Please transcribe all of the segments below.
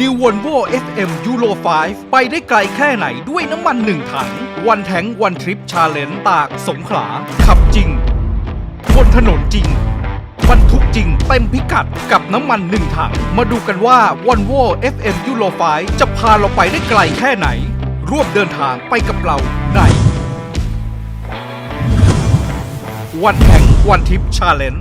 New Volvo FM Euro 5 ไปได้ไกลแค่ไหนด้วยน้ำมันหนึ่งถัง วันแทงวันทริปชาเลนตากสงขลา ขับจริง บนถนนจริงบรรทุกจริงเต็มพิกัดกับน้ำมันหนึ่งถัง มาดูกันว่า Volvo FM Euro 5 จะพาเราไปได้ไกลแค่ไหน ร่วมเดินทางไปกับเราในวันแทงวันทริปชาเลน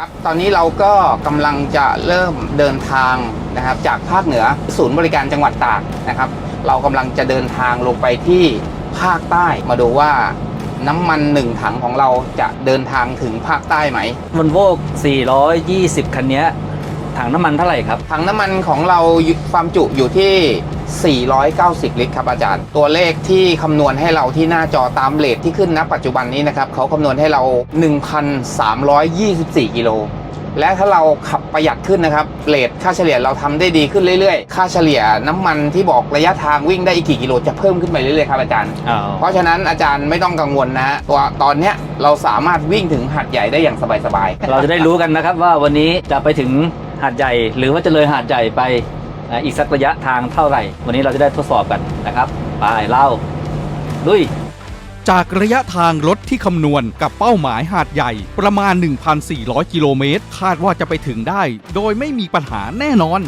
ครับตอนนี้เราก็กำลังจะเริ่มเดินทางนะครับ จากภาคเหนือศูนย์บริการจังหวัดตากนะครับ เรากำลังจะเดินทางลงไปที่ภาคใต้มาดูว่าน้ำมันหนึ่งถังของเราจะเดินทางถึงภาคใต้ไหมว o ลโว่420 คันเนี้ยถังน้ำมันเท่าไหร่ครับ ถังน้ำมันของเราอยู่ความจุอยู่ที่ 490 ลิตรครับอาจารย์ ตัวเลขที่คำนวณให้เราที่หน้าจอตามเลทที่ขึ้นณปัจจุบันนี้นะครับเขาคำนวณให้เรา 1,324 กิโลและถ้าเราขับประหยัดขึ้นนะครับเลทค่าเฉลี่ยเราทำได้ดีขึ้นเรื่อยๆ ค่าเฉลี่ยน้ำมันที่บอกระยะทางวิ่งได้อีกกี่กิโลจะเพิ่มขึ้นไปเรื่อยๆครับอาจารย์ เพราะฉะนั้นอาจารย์ไม่ต้องกังวลนะฮะตัวตอนเนี้ยเราสามารถวิ่งถึงหัดใหญ่ได้อย่างสบายๆ เราจะได้รู้กันนะครับว่าวันนี้จะไปถึงหาดใหญ่หรือว่าจะเลยหาดใหญ่ไป อ่าอีกสักระยะทางเท่าไหร่ วันนี้เราจะได้ทดสอบกันนะครับ ไปเล่าลุยจากระยะทางรถที่คำนวณกับเป้าหมายหาดใหญ่ประมาณ 1,400 กิโลเมตร คาดว่าจะไปถึงได้ โดยไม่มีปัญหาแน่นอน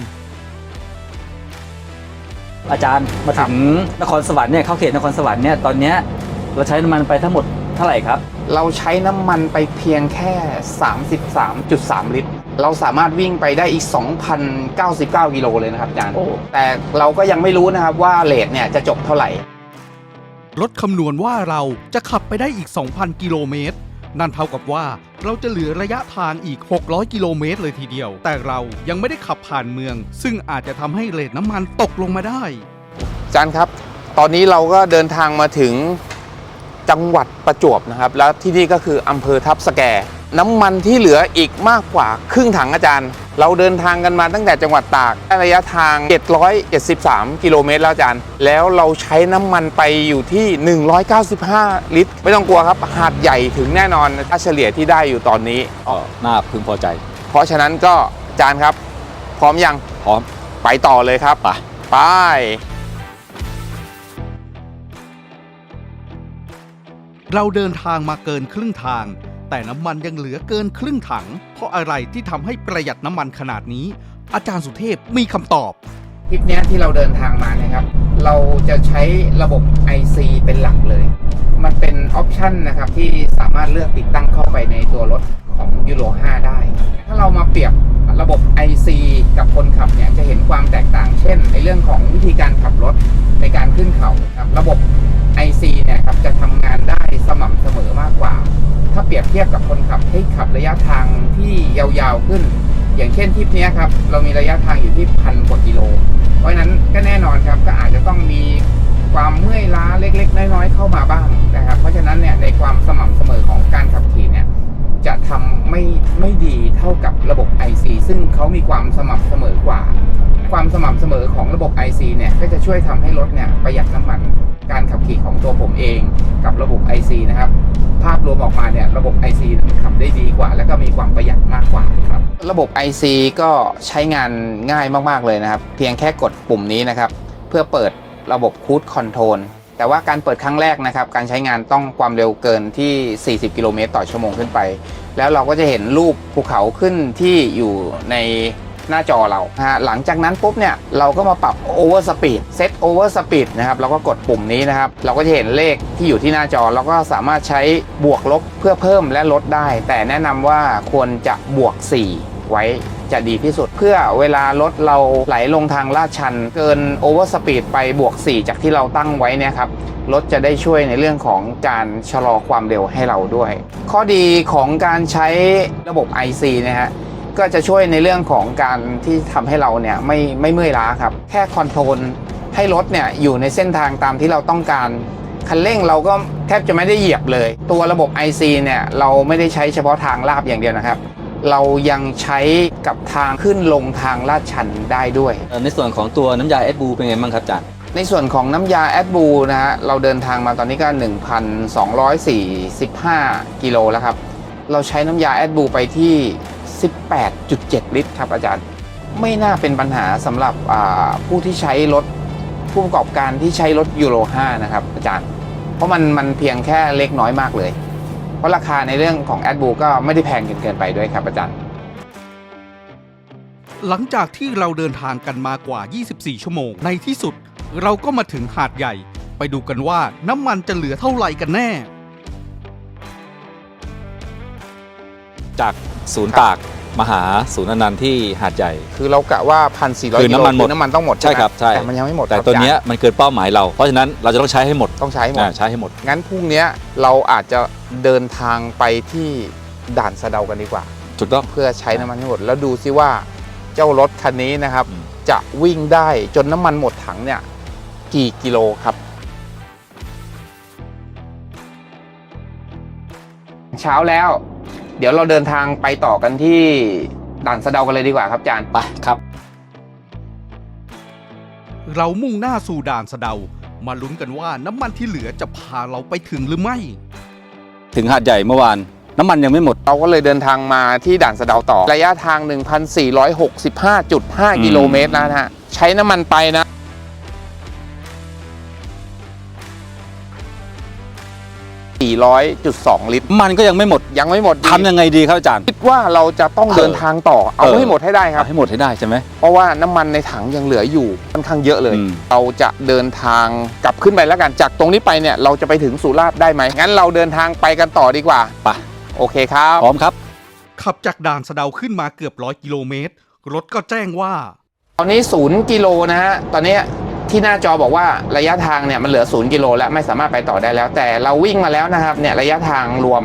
อาจารย์มาถึงนครสวรรค์เนี่ยเข้าเขตนครสวรรค์เนี่ยตอนเนี้ยเราใช้น้ำมันไปทั้งหมดเท่าไหร่ครับ เราใช้น้ำมันไปเพียงแค่ 33.3 ลิตร เราสามารถวิ่งไปได้อีก 2,099 กิโลเลยนะครับอาจารย์ โอ้ แต่เราก็ยังไม่รู้นะครับว่าเลทเนี่ยจะจบเท่าไหร่ รถคำนวณว่าเราจะขับไปได้อีก 2,000 กิโลเมตร นั่นเท่ากับว่าเราจะเหลือระยะทางอีก 600 กิโลเมตรเลยทีเดียว แต่เรายังไม่ได้ขับผ่านเมือง ซึ่งอาจจะทำให้เรทน้ำมันตกลงมาได้ อาจารย์ครับ ตอนนี้เราก็เดินทางมาถึงจังหวัดประจวบนะครับ แล้วที่นี่ก็คืออำเภอทับสแก น้ำมันที่เหลืออีกมากกว่าครึ่งถังอาจารย์ เราเดินทางกันมาตั้งแต่จังหวัดตากระยะทาง 773 กิโลเมตรแล้วอาจารย์ แล้วเราใช้น้ำมันไปอยู่ที่ 195 ลิตร ไม่ต้องกลัวครับ หาดใหญ่ถึงแน่นอนถ้าเฉลี่ยที่ได้อยู่ตอนนี้อ๋อน่าพึงพอใจ เพราะฉะนั้นก็อาจารย์ครับ พร้อมยังพร้อมไปต่อเลยครับไปไปเราเดินทางมาเกินครึ่งทาง แต่น้ำมันยังเหลือเกินครึ่งถัง เพราะอะไรที่ทำให้ประหยัดน้ำมันขนาดนี้ อาจารย์สุเทพมีคำตอบ ทริปเนี้ยที่เราเดินทางมาเนะครับ เราจะใช้ระบบ IC เป็นหลักเลย มันเป็นออปชันนะครับที่สามารถเลือกติดตั้งเข้าไปในตัวรถของยูโร5ได้ ถ้าเรามาเปรียบระบบ IC กับคนขับเนี่ยจะเห็นความแตกต่าง เช่น ในเรื่องของวิธีการขับรถในการขึ้นเขาครับระบบ IC เนี่ยครับจะทำงานได้สม่ำเสมอมากกว่า เปรียบเทียบกับคนขับให้ขับระยะทางที่ยาวๆขึ้น อย่างเช่นทริปนี้ครับ เรามีระยะทางอยู่ที่พันกว่ากิโล เพราะนั้นก็แน่นอนครับก็อาจจะต้องมีความเมื่อยล้าเล็ก ๆ น้อยๆเข้ามาบ้างนะครับ เพราะฉะนั้นเนี่ยในความสม่ำเสมอของการขับขี่เนี่ยจะทำไม่ไม่ดีเท่ากับระบบ IC ซึ่งเขามีความสม่ำเสมอกว่า ความสม่ำเสมอของระบบ IC เนี่ยก็จะช่วยทำให้รถเนี่ยประหยัดน้ำมัน การขับขี่ของตัวผมเอง กับระบบ IC นะครับ ภาพรวมออกมาเนี่ยระบบ IC มันขับได้ดีกว่า แล้วก็มีความประหยัดมากกว่าครับ ระบบ IC ก็ใช้งานง่ายมากๆเลยนะครับ เพียงแค่กดปุ่มนี้นะครับ เพื่อเปิดระบบคู i คอนโทรลแต่ว่าการเปิดครั้งแรกนะครับ การใช้งานต้องความเร็วเกินที่ 40 กิโลเมตรต่อชั่วโมงขึ้นไป แล้วเราก็จะเห็นรูปภูเขาขึ้นที่อยู่ใน หน้าจอเราฮะหลังจากนั้นปุ๊บเนี่ยเราก็มาปรับ Over Speed Set Over Speed นะครับเราก็กดปุ่มนี้นะครับ เราก็จะเห็นเลขที่อยู่ที่หน้าจอเราก็สามารถใช้บวกลบเพื่อเพิ่มและลดได้ แต่แนะนำว่าควรจะบวก 4 ไว้จะดีที่สุดเพื่อเวลารถเราไหลลงทางลาดชัน เกิน Over Speed ไปบวก 4 จากที่เราตั้งไว้นี่ครับรถจะได้ช่วยในเรื่องของการชะลอความเร็วให้เราด้วย ข้อดีของการใช้ระบบ IC นะฮะ ก็จะช่วยในเรื่องของการที่ทำให้เราเนี่ยไม่ไม่เมื่อยล้าครับ แค่คอนโทรลให้รถเนี่ยอยู่ในเส้นทางตามที่เราต้องการคันเร่งเราก็แทบจะไม่ได้เหยียบเลย ตัวระบบ IC เนี่ยเราไม่ได้ใช้เฉพาะทางลาบอย่างเดียวนะครับ เรายังใช้กับทางขึ้นลงทางลาดชันได้ด้วยเอ่อในส่วนของตัวน้ำยาแอดบูเป็นไงบ้างครับอาจารย์ในส่วนของน้ำยาแอดบูนะฮะเราเดินทางมาตอนนี้ก็ 1,245 กิโลแล้วครับ เราใช้น้ำยาแอดบูไปที่ 18.7 ลิตรครับอาจารย์ ไม่น่าเป็นปัญหาสำหรับอ่าผู้ที่ใช้รถผู้ประกอบการที่ใช้รถยูโร 5 นะครับอาจารย์ เพราะมันมันเพียงแค่เล็กน้อยมากเลย เพราะราคาในเรื่องของแอดบูก็ไม่ได้แพงจนเกินไปด้วยครับอาจารย์ หลังจากที่เราเดินทางกันมากว่า 24 ชั่วโมง ในที่สุด เราก็มาถึงหาดใหญ่ ไปดูกันว่าน้ำมันจะเหลือเท่าไหร่กันแน่ จากศูนย์ครับตาก มาหาศูนย์อนันต์ที่หาดใหญ่ คือเรากะว่าพันสี่ร้อยคือน้ำมันหมดน้ำมันต้องหมดใช่ครับไหมใช่แต่มันยังไม่หมดแต่ครับตัวเนี้ยอาจารมันเกินเป้าหมายเรา เพราะฉะนั้นเราจะต้องใช้ให้หมดย์ต้องใช้หมดอ่าใช้ให้หมด งั้นพรุ่งเนี้ยเราอาจจะเดินทางไปที่ด่านสะเดากันดีกว่าถูกต้องเพื่อใช้น้ำมันให้หมด แล้วดูซิว่าเจ้ารถคันนี้นะครับอืมจะวิ่งได้จนน้ำมันหมดถังเนี่ยกี่กิโลครับเช้าแล้ว เดี๋ยวเราเดินทางไปต่อกันที่ด่านสะเดากันเลยดีกว่าครับอาจารย์ไปครับ เรามุ่งหน้าสู่ด่านสะเดา มาลุ้นกันว่าน้ำมันที่เหลือจะพาเราไปถึงหรือไม่ ถึงหาดใหญ่เมื่อวาน น้ำมันยังไม่หมด เราก็เลยเดินทางมาที่ด่านสะเดาต่อ ระยะทาง 1,465.5 กิโลเมตรนะฮะ ใช้น้ำมันไปนะ 400.2 ลิตร มันก็ยังไม่หมดยังไม่หมดทำยังไงดีครับอาจารย์ คิดว่าเราจะต้องเดินทางต่อ เอาเออ ให้หมดให้ได้ครัเอาบให้หมดให้ได้ใช่ไหม เพราะว่าน้ำมันในถังยังเหลืออยู่ค่อนข้างเยอะเลย อืม เราจะเดินทางกลับขึ้นไปแล้วกัน จากตรงนี้ไปเนี่ยเราจะไปถึงสุราษฎร์ได้ไหม งั้นเราเดินทางไปกันต่อดีกว่า ไปโอเคครับ พร้อมครับ ขับจากด่านสะเดาขึ้นมาเกือบร้อยกิโลเมตร รถก็แจ้งว่า ตอนนี้ศูนย์กิโลนะฮะ ตอนนี้ ที่หน้าจอบอกว่าระยะทางเนี่ยมันเหลือศูนย์กิโลแล้วไม่สามารถไปต่อได้แล้ว แต่เราวิ่งมาแล้วนะครับเนี่ยระยะทางรวม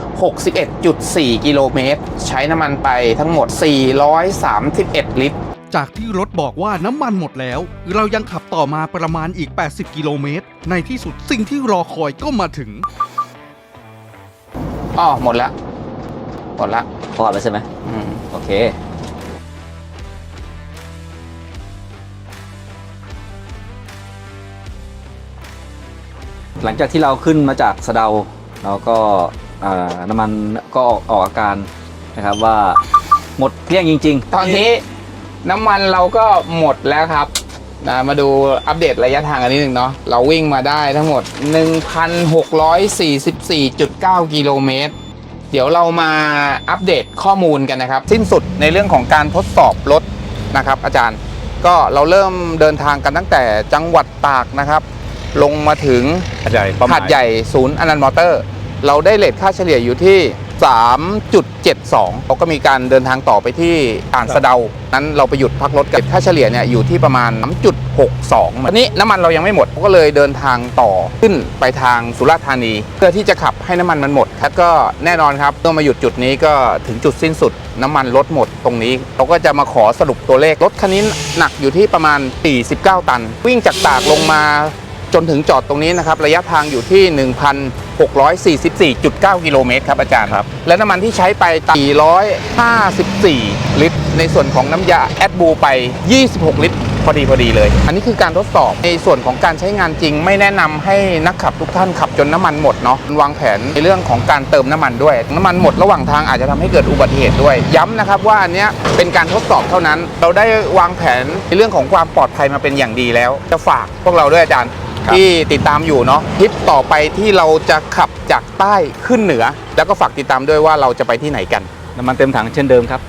1,561.4 กิโลเมตร ใช้น้ำมันไปทั้งหมด 431 ลิตร จากที่รถบอกว่าน้ำมันหมดแล้ว เรายังขับต่อมาประมาณอีก 80 กิโลเมตร ในที่สุดสิ่งที่รอคอยก็มาถึงอ๋อหมดแล้วหมดละพอแล้วใช่ไหมอืมโอเค หลังจากที่เราขึ้นมาจากสะเดาเราก็น้ำมันก็ออกออกอาการนะครับว่าหมดเกลี้ยงจริง ๆ ตอนนี้น้ำมันเราก็หมดแล้วครับนะมาดูอัปเดตระยะทางกันนิดนึงเนาะเราวิ่งมาได้ทั้งหมด 1,644.9 กิโลเมตร เดี๋ยวเรามาอัปเดตข้อมูลกันนะครับ สิ้นสุดในเรื่องของการทดสอบรถนะครับ อาจารย์ก็เราเริ่มเดินทางกันตั้งแต่จังหวัดตากนะครับ ลงมาถึงหาดใหญ่เป้าหมาย หาดใหญ่ศูนย์อนันต์มอเตอร์ เราได้เลทค่าเฉลี่ยอยู่ที่ 3.72เราก็มีการเดินทางต่อไปที่อ่านสะเดา นั้นเราไปหยุดพักรถกับค่าเฉลี่ยเนี่ยอยู่ที่ประมาณ 3.62อันนี้น้ำมันเรายังไม่หมดก็เลยเดินทางต่อขึ้นไปทางสุราษฎร์ธานี เพื่อที่จะขับให้น้ำมันมันหมดแล้วก็แน่นอนครับเมื่อมาหยุดจุดนี้ก็ถึงจุดสิ้นสุด น้ำมันลดหมดตรงนี้ เราก็จะมาขอสรุปตัวเลขรถคันนี้หนักอยู่ที่ประมาณ 49 ตัน วิ่งจากตากลงมา จนถึงจอดตรงนี้นะครับระยะทางอยู่ที่ 1,644.9 กิโลเมตรครับอาจารย์ครับและน้ำมันที่ใช้ไป 454 ลิตร ในส่วนของน้ำยาแอดบูไป 26 ลิตรพอดีพอดีเลย อันนี้คือการทดสอบในส่วนของการใช้งานจริง ไม่แนะนำให้นักขับทุกท่านขับจนน้ำมันหมดเนาะวางแผนในเรื่องของการเติมน้ำมันด้วย น้ำมันหมดระหว่างทางอาจจะทำให้เกิดอุบัติเหตุด้วย ย้ำนะครับว่าอันเนี้ยเป็นการทดสอบเท่านั้น เราได้วางแผนในเรื่องของความปลอดภัยมาเป็นอย่างดีแล้ว จะฝากพวกเราด้วยอาจารย์ ครับ ที่ติดตามอยู่เนาะทริปต่อไปที่เราจะขับจากใต้ขึ้นเหนือ แล้วก็ฝากติดตามด้วยว่าเราจะไปที่ไหนกัน น้ำมันเต็มถังเช่นเดิมครับ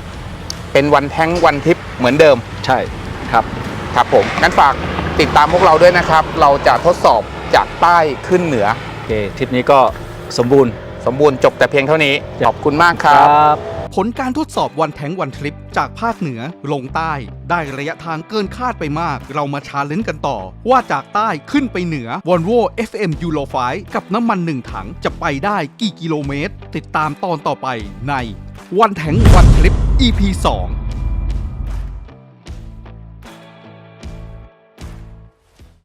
เป็นวันแท้งวันทริปเหมือนเดิม ใช่ครับ ครับผมงั้นฝากติดตามพวกเราด้วยนะครับ เราจะทดสอบจากใต้ขึ้นเหนือ โอเคทริปนี้ก็สมบูรณ์ สมบูรณ์จบแต่เพียงเท่านี้ ขอบคุณมากครับ ผลการทดสอบวันแทงวันทริป จากภาคเหนือลงใต้ ได้ระยะทางเกินคาดไปมาก เรามาชาเลนจ์กันต่อ ว่าจากใต้ขึ้นไปเหนือ Volvo FM Euro 5กับน้ำมันหนึ่งถังจะไปได้กี่กิโลเมตร ติดตามตอนต่อไปในวันแทงวันทริป EP 2